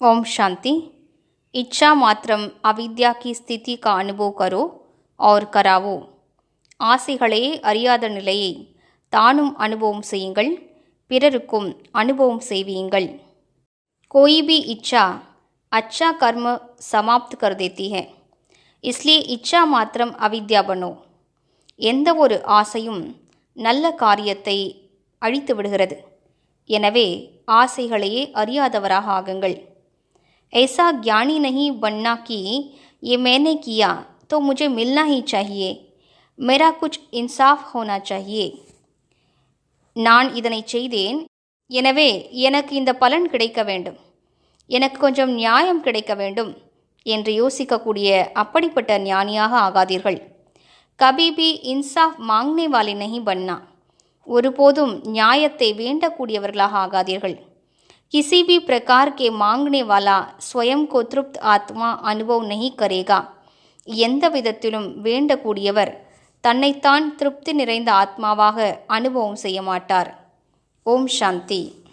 ओम शांति इच्छा मात्रम अविद्या की स्थिति का अनुभव करो और करावो ஆசைகளே அறியாத நிலையை தானும் அனுபவம் செய்யுங்கள் பிறருக்கும் அனுபவம் செய்வீங்கள் कोई भी इच्छा अच्छा कर्म समाप्त कर देती है इसलिए इच्छा मात्रम अविद्या बनो எந்த ஒரு ஆசையும் நல்ல காரியத்தை அழித்து விடுகிறது எனவே ஆசைகளையே அறியாதவராக ஆகுங்கள் ऐसा ज्ञानी नहीं बनना कि ये मैंने किया तो मुझे मिलना ही चाहिए मेरा कुछ इंसाफ होना चाहिए நான் இதனை செய்தேன் எனவே எனக்கு இந்த பலன் கிடைக்க வேண்டும் எனக்கு கொஞ்சம் நியாயம் கிடைக்க வேண்டும் என்று யோசிக்கக்கூடிய அப்படிப்பட்ட ஞானியாக ஆகாதீர்கள் கபி பி இன்சாஃப் மாங்னே வாலே நஹி பன்னா ஒருபோதும் நியாயத்தை வேண்டக்கூடியவர்களாக ஆகாதீர்கள் किसी भी प्रकार के मांगने वाला स्वयं को तृप्त आत्मा अनुभव नहीं करेगा எந்த விதத்திலும் வேண்டக்கூடியவர் தன்னைத்தான் திருப்தி நிறைந்த ஆத்மாவாக அனுபவம் செய்ய மாட்டார் ஓம் சாந்தி